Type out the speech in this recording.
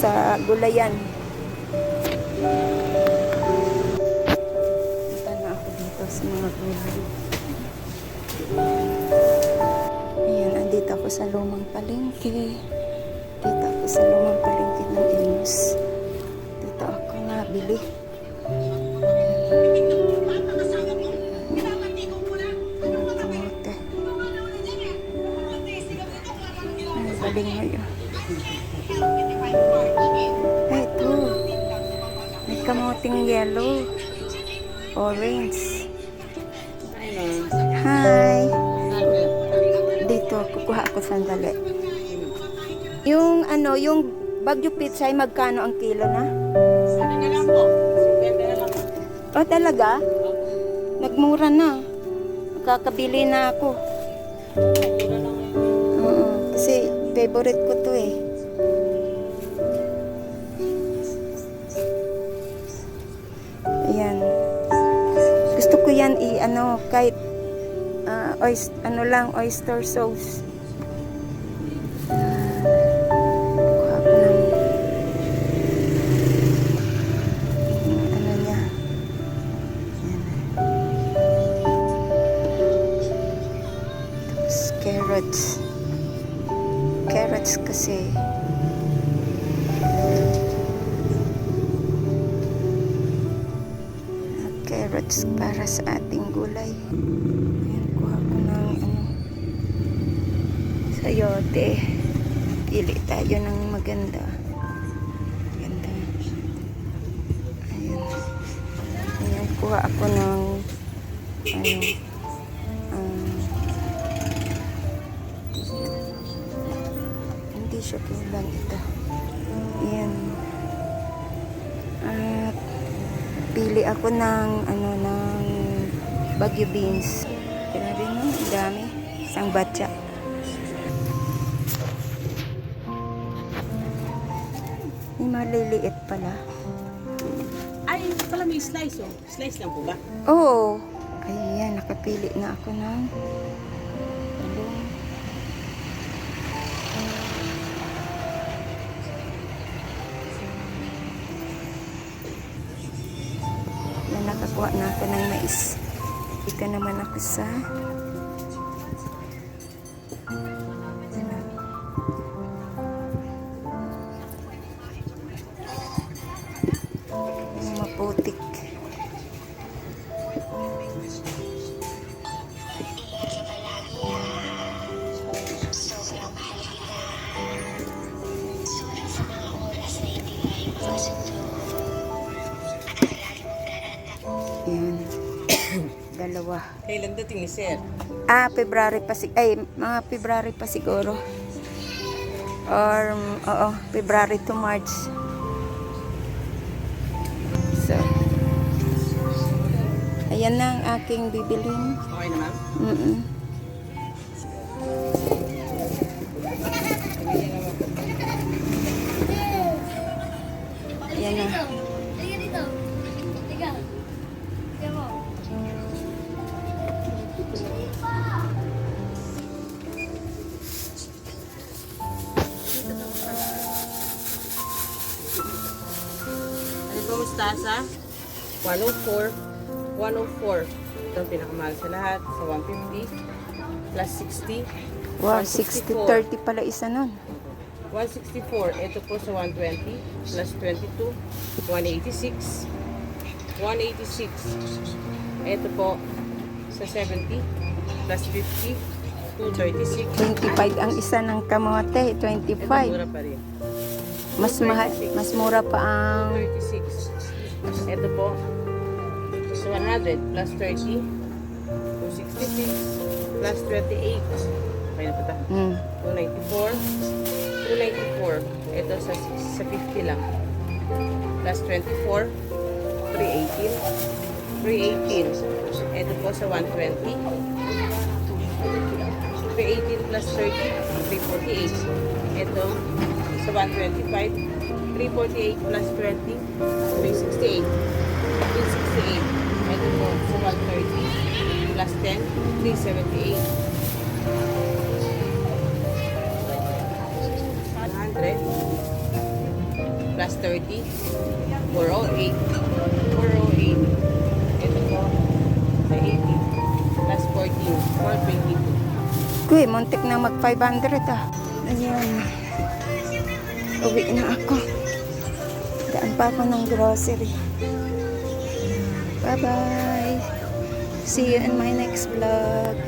sa gulayan. Punta na ako dito sa mga gulay. Ayan, andito ako sa lumang palengke. Dito ako sa lumang palengke ng Imus. Dito ako nabili. Galing mo yun. May kamoting yellow. Orange. Hi. Dito, kukuha ako sandali. Yung ano, yung Bagyo pizza ay magkano ang kilo na? Oh, talaga? Nagmura na. Makakabili na ako. Oo, kasi favorite ko to eh. Yan i ano kahit ah, oys- ano lang oyster sauce. Carrots. Carrots kasi. Carrots para sa ating gulay. Ayan, kuha ko ng ano. Sayote. Pili tayo ng maganda. Ganda. Ayan. Ayan, kuha ako ng ano, um, hindi siya kulang ito. Ayan. At pili ako ng ano ng bagyo beans. Grabe no, dami. Isang batya. Yung maliliit pala. Ay, pala may slice oh. Slice lang po ba? Oo. Ayan, nakapili na ako ng Nakakuha na ako ng mais. Ika naman ako sa Dalawa. Kailan dating ni Sir? Ah, February pa si ay mga February pa siguro. Or mm, oo, February to March. So. Ayan na ang aking bibilhin. Okay na ma'am? Mm. Ayan mustasa? 104. 104. Ito ang pinakamahal sa lahat. Sa 150. Plus 60. Wow, 60 30 pala isa nun. 164. Ito po sa 120. Plus 22. 186. 186. Ito po sa 70. Plus 50. 236. 25 ang isa ng kamote, Ito 25. mura pa rin. Mas mahal, mas mura pa ang 36. Ito po. So 100 plus 30. 266 plus 28. Okay na po ito. mm, 294. 294. Ito sa, sa 50 lang. Plus 24. 318. 318. Ito po sa 120. 318 plus 30. 348. Ito sa 125. 348 plus 20. 368. 368. Ito po sa 130. Plus 10. 378. 100. plus 30. 408. 408. Ito po. Sa 80. Plus 14. 422. Kuy, muntik na mag 500 ah. Ayan. Uwi na ako. Daan pa ako ng grocery. Bye-bye. See you in my next vlog.